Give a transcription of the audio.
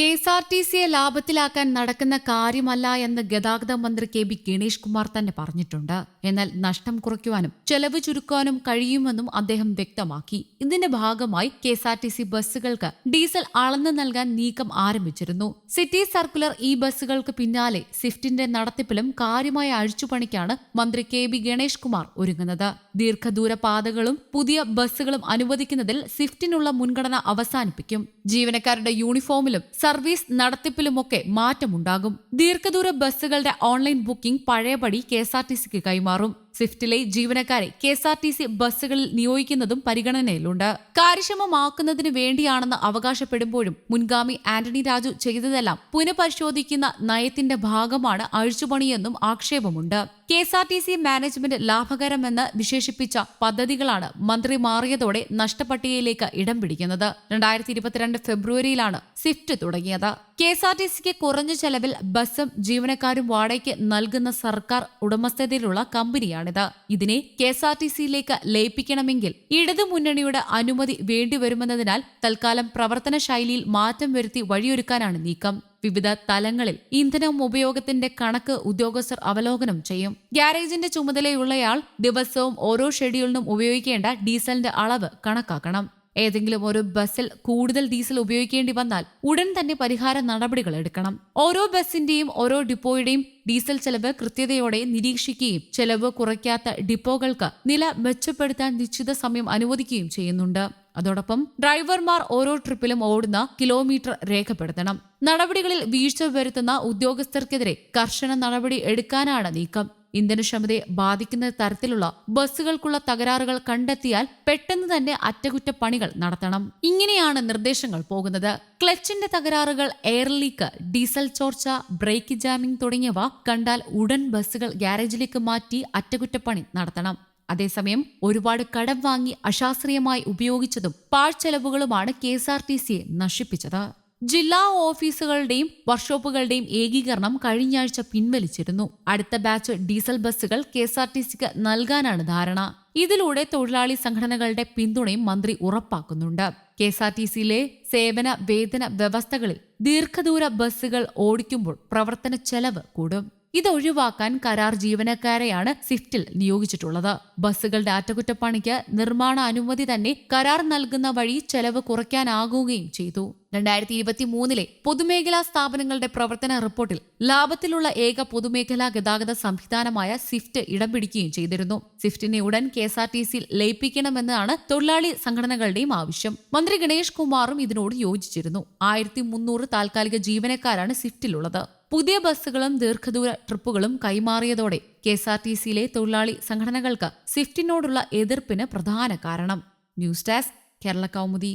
K S R T സിയെ ലാഭത്തിലാക്കാൻ നടക്കുന്ന കാര്യമല്ല എന്ന് ഗതാഗത മന്ത്രി കെ ബി ഗണേഷ് കുമാർ തന്നെ പറഞ്ഞിട്ടുണ്ട്. എന്നാൽ നഷ്ടം കുറയ്ക്കുവാനും ചെലവ് ചുരുക്കാനും കഴിയുമെന്നും അദ്ദേഹം വ്യക്തമാക്കി. ഇതിന്റെ ഭാഗമായി K S R T C ബസ്സുകൾക്ക് diesel അളന്നു നൽകാൻ നീക്കം ആരംഭിച്ചിരുന്നു. സിറ്റി സർക്കുലർ ഈ ബസ്സുകൾക്ക് പിന്നാലെ സ്വിഫ്റ്റിന്റെ നടത്തിപ്പിലും കാര്യമായ അഴിച്ചുപണിക്കാണ് മന്ത്രി കെ ബി ഗണേഷ് കുമാർ ഒരുങ്ങുന്നത്. ദീർഘദൂര പാതകളും പുതിയ ബസ്സുകളും അനുവദിക്കുന്നതിൽ സ്വിഫ്റ്റിനുള്ള മുൻഗണന അവസാനിപ്പിക്കും. ജീവനക്കാരുടെ യൂണിഫോമിലും സർവീസ് നടത്തിപ്പിലുമൊക്കെ മാറ്റമുണ്ടാകും. ദീർഘദൂര ബസ്സുകളുടെ ഓൺലൈൻ ബുക്കിംഗ് പഴയപടി കെ എസ് ആർ ടി സിക്ക് കൈമാറും. സ്വിഫ്റ്റിലെ ജീവനക്കാരെ K S R T C ബസ്സുകളിൽ നിയോഗിക്കുന്നതും പരിഗണനയിലുണ്ട്. കാര്യക്ഷമമാക്കുന്നതിന് വേണ്ടിയാണെന്ന് അവകാശപ്പെടുമ്പോഴും മുൻഗാമി ആന്റണി രാജു ചെയ്തതെല്ലാം പുനഃപരിശോധിക്കുന്ന നയത്തിന്റെ ഭാഗമാണ് അഴിച്ചുപണിയെന്നും ആക്ഷേപമുണ്ട്. K S R T C management ലാഭകരമെന്ന് വിശേഷിപ്പിച്ച പദ്ധതികളാണ് മന്ത്രി മാറിയതോടെ നഷ്ടപട്ടികയിലേക്ക് ഇടം പിടിക്കുന്നത്. രണ്ടായിരത്തി ഇരുപത്തിരണ്ട് ഫെബ്രുവരിയിലാണ് സ്വിഫ്റ്റ് തുടങ്ങിയത്. കെ എസ് ആർ ടി സിക്ക് കുറഞ്ഞ ചെലവിൽ ബസ്സും ജീവനക്കാരും വാടകയ്ക്ക് നൽകുന്ന സർക്കാർ ഉടമസ്ഥതയിലുള്ള കമ്പനിയാണിത്. ഇതിനെ കെ എസ് ആർ ടി സിയിലേക്ക് ലയിപ്പിക്കണമെങ്കിൽ ഇടതു മുന്നണിയുടെ അനുമതി വേണ്ടിവരുമെന്നതിനാൽ തൽക്കാലം പ്രവർത്തന ശൈലിയിൽ മാറ്റം വരുത്തി വഴിയൊരുക്കാനാണ് നീക്കം. വിവിധ തലങ്ങളിൽ ഇന്ധനം ഉപയോഗത്തിന്റെ കണക്ക് ഉദ്യോഗസ്ഥർ അവലോകനം ചെയ്യും. ഗ്യാരേജിന്റെ ചുമതലയുള്ളയാൾ ദിവസവും ഓരോ ഷെഡ്യൂളിനും ഉപയോഗിക്കേണ്ട ഡീസലിന്റെ അളവ് കണക്കാക്കണം. ഏതെങ്കിലും ഒരു ബസ്സിൽ കൂടുതൽ ഡീസൽ ഉപയോഗിക്കേണ്ടി വന്നാൽ ഉടൻ തന്നെ പരിഹാര നടപടികൾ എടുക്കണം. ഓരോ ബസ്സിന്റെയും ഓരോ ഡിപ്പോയുടെയും ഡീസൽ ചെലവ് കൃത്യതയോടെ നിരീക്ഷിക്കുകയും ചെലവ് കുറയ്ക്കാത്ത ഡിപ്പോകൾക്ക് നില മെച്ചപ്പെടുത്താൻ നിശ്ചിത സമയം അനുവദിക്കുകയും ചെയ്യുന്നുണ്ട്. അതോടൊപ്പം ഡ്രൈവർമാർ ഓരോ ട്രിപ്പിലും ഓടുന്ന കിലോമീറ്റർ രേഖപ്പെടുത്തണം. നടപടികളിൽ വീഴ്ച വരുത്തുന്ന ഉദ്യോഗസ്ഥർക്കെതിരെ കർശന നടപടി എടുക്കാനാണ് നീക്കം. ഇന്ധനക്ഷമതയെ ബാധിക്കുന്ന തരത്തിലുള്ള ബസ്സുകൾക്കുള്ള തകരാറുകൾ കണ്ടെത്തിയാൽ പെട്ടെന്ന് തന്നെ അറ്റകുറ്റപ്പണികൾ നടത്തണം. ഇങ്ങനെയാണ് നിർദ്ദേശങ്ങൾ പോകുന്നത്. ക്ലച്ചിന്റെ തകരാറുകൾ എയർ ലീക്ക് ഡീസൽ ചോർച്ച ബ്രേക്ക് ജാമിംഗ് തുടങ്ങിയവ കണ്ടാൽ ഉടൻ ബസ്സുകൾ ഗ്യാരേജിലേക്ക് മാറ്റി അറ്റകുറ്റപ്പണി നടത്തണം. അതേസമയം ഒരുപാട് കടം വാങ്ങി അശാസ്ത്രീയമായി ഉപയോഗിച്ചതും പാഴ്ചെലവുകളുമാണ് കെ എസ് ആർ ടി സിയെ നശിപ്പിച്ചത്. ജില്ലാ ഓഫീസുകളുടെയും വർക്ക്ഷോപ്പുകളുടെയും ഏകീകരണം കഴിഞ്ഞയാഴ്ച പിൻവലിച്ചിരുന്നു. അടുത്ത ബാച്ച് ഡീസൽ ബസ്സുകൾ കെ എസ് ആർ ടി സിക്ക് നൽകാനാണ് ധാരണ. ഇതിലൂടെ തൊഴിലാളി സംഘടനകളുടെ പിന്തുണയും മന്ത്രി ഉറപ്പാക്കുന്നുണ്ട്. കെ എസ് ആർ ടി സിയിലെ സേവന വേതന വ്യവസ്ഥകളിൽ ദീർഘദൂര ബസ്സുകൾ ഓടിക്കുമ്പോൾ പ്രവർത്തന ചെലവ് കൂടും. ഇതൊഴിവാക്കാൻ കരാർ ജീവനക്കാരെയാണ് സിഫ്റ്റിൽ നിയോഗിച്ചിട്ടുള്ളത്. ബസ്സുകളുടെ അറ്റകുറ്റപ്പണിക്ക് നിർമ്മാണ അനുമതി തന്നെ കരാർ നൽകുന്ന വഴി ചെലവ് കുറയ്ക്കാനാകുകയും ചെയ്തു. രണ്ടായിരത്തി ഇരുപത്തി മൂന്നിലെ പൊതുമേഖലാ സ്ഥാപനങ്ങളുടെ പ്രവർത്തന റിപ്പോർട്ടിൽ ലാഭത്തിലുള്ള ഏക പൊതുമേഖലാ ഗതാഗത സംവിധാനമായ സിഫ്റ്റ് ഇടം പിടിക്കുകയും ചെയ്തിരുന്നു. സിഫ്റ്റിനെ ഉടൻ കെ എസ് ആർ ടി സിയിൽ ലയിപ്പിക്കണമെന്നാണ് തൊഴിലാളി സംഘടനകളുടെയും ആവശ്യം. മന്ത്രി ഗണേഷ് കുമാറും ഇതിനോട് യോജിച്ചിരുന്നു. ആയിരത്തി മുന്നൂറ് താൽക്കാലിക ജീവനക്കാരാണ് സ്വിഫ്റ്റിലുള്ളത്. പുതിയ ബസ്സുകളും ദീർഘദൂര ട്രിപ്പുകളും കൈമാറിയതോടെ കെ എസ് ആർ ടി സിയിലെ തൊഴിലാളി സംഘടനകൾക്ക് സ്വിഫ്റ്റിനോടുള്ള എതിർപ്പിന് പ്രധാന കാരണം. News desk Kerala Kaumudi.